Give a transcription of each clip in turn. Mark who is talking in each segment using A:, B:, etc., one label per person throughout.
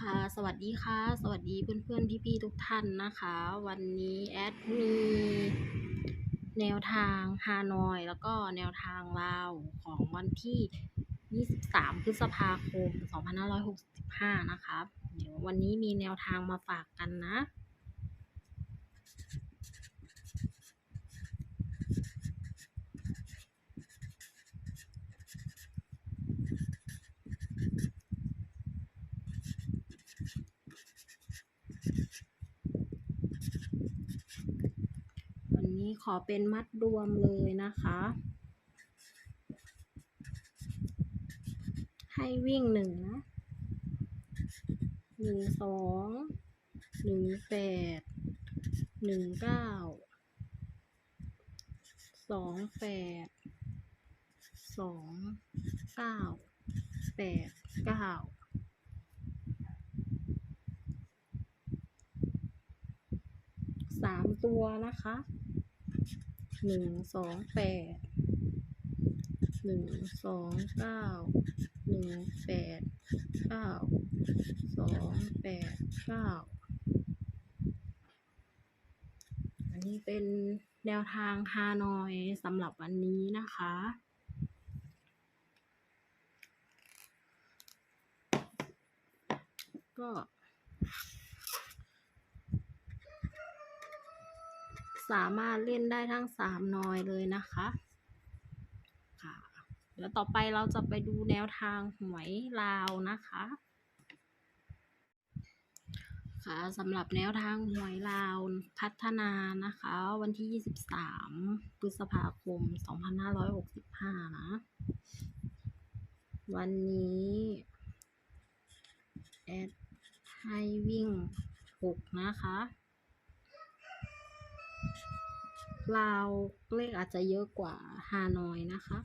A: ค่ะ สวัสดีค่ะ สวัสดีเพื่อนๆ พี่ๆ ทุกท่านนะคะ วันนี้แอดมีแนวทางฮานอย แล้วก็แนวทางลาวของวันที่ 23 พฤษภาคม 2565 นะคะ เดี๋ยววันนี้มีแนวทางมาฝากกันนะ วั นี้ขอเป็นมัดรวมเลยนะคะ ให้วิ่งหนึ่งนะหนึ่งสองหนึ่งแปดหนึ่งเก้าสองแปดสองเก้าแปดเก้าสามตัวนะคะ หนึ่งสองแปดหนึ่งสองเก้าหนึ่งแปดเก้าสองแปดเก้าอันนี้เป็นแนวทางฮานอยสำหรับวันนี้นะคะก็ สามารถเล่นได้ทั้งสามนอยเลยนะคะค่ะ เดี๋ยวต่อไปเราจะไปดูแนวทางหวยลาวนะคะค่ะสำหรับแนวทางหวยลาวพัฒนานะคะ วันที่ 23 พฤษภาคม 2565 นะ วันนี้แอดให้วิ่ง 6 นะคะ ลาวเลขอาจจะเยอะกว่าฮานอยนะคะ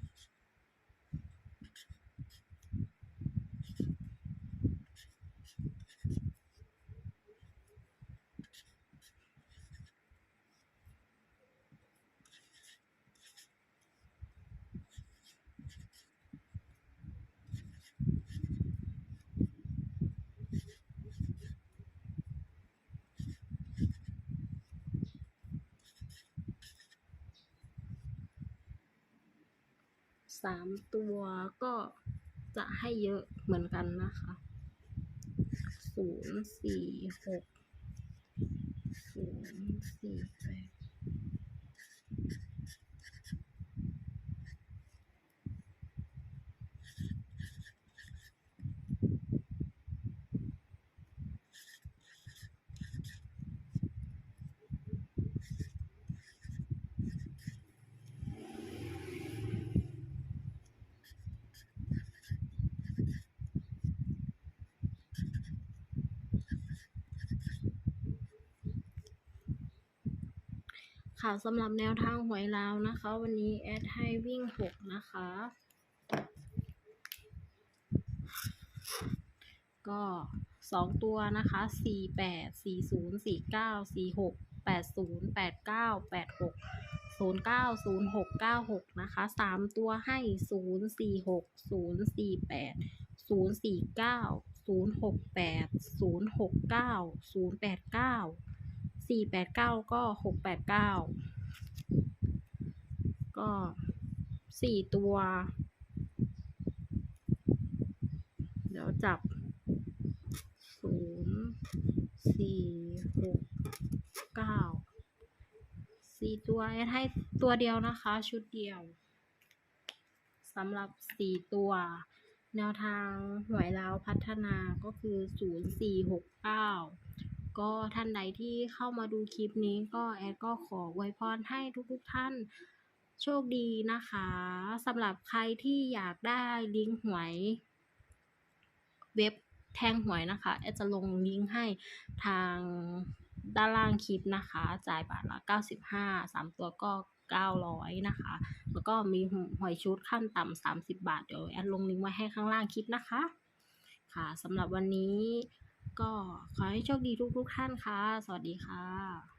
A: สามตัวก็จะให้เยอะเหมือนกันนะคะศูนย์สี่หกศูนย์สี่แปด ค่ะสำหรับแนวทางหวยลาวนะคะ วันนี้แอดให้วิ่งหกนะคะ ก็สองตัวนะคะสี่แปดสี่ศูนย์สี่เก้าสี่หกแปดศูนย์แปดเก้าแปดหกศูนย์เก้าศูนย์หกเก้าหกนะคะสามตัวให้ศูนย์สี่หกศูนย์สี่แปดศูนย์สี่เก้าศูนย์หกแปดศูนย์หกเก้าศูนย์แปดเก้า สี่แปดเก้าก็หกแปดเก้าก็สี่ตัว เดี๋ยวจับศูนย์สี่หกเก้าสี่ตัวแอดให้ตัวเดียวนะคะ ชุดเดียวสำหรับสี่ตัว แนวทางหวยลาวพัฒนาก็คือศูนย์สี่หกเก้า ก็ท่านใดที่เข้ามาดูคลิปนี้ก็แอดก็ขออวยพรให้ทุกๆท่านโชคดีนะคะสำหรับใครที่อยากได้ลิงก์หวย เว็บแทงหวยนะคะ แอดจะลงลิงก์ให้ทางด้านล่างคลิปนะคะ จ่ายบาทละ 95 3 ตัวก็ 900 นะคะ แล้วก็มีหวยชุดขั้นต่ำ30 บาท เดี๋ยวแอดลงลิงก์ไว้ให้ข้างล่างคลิปนะคะ ค่ะสำหรับวันนี้ ก็ขอให้โชคดีทุกๆท่านค่ะ สวัสดีค่ะ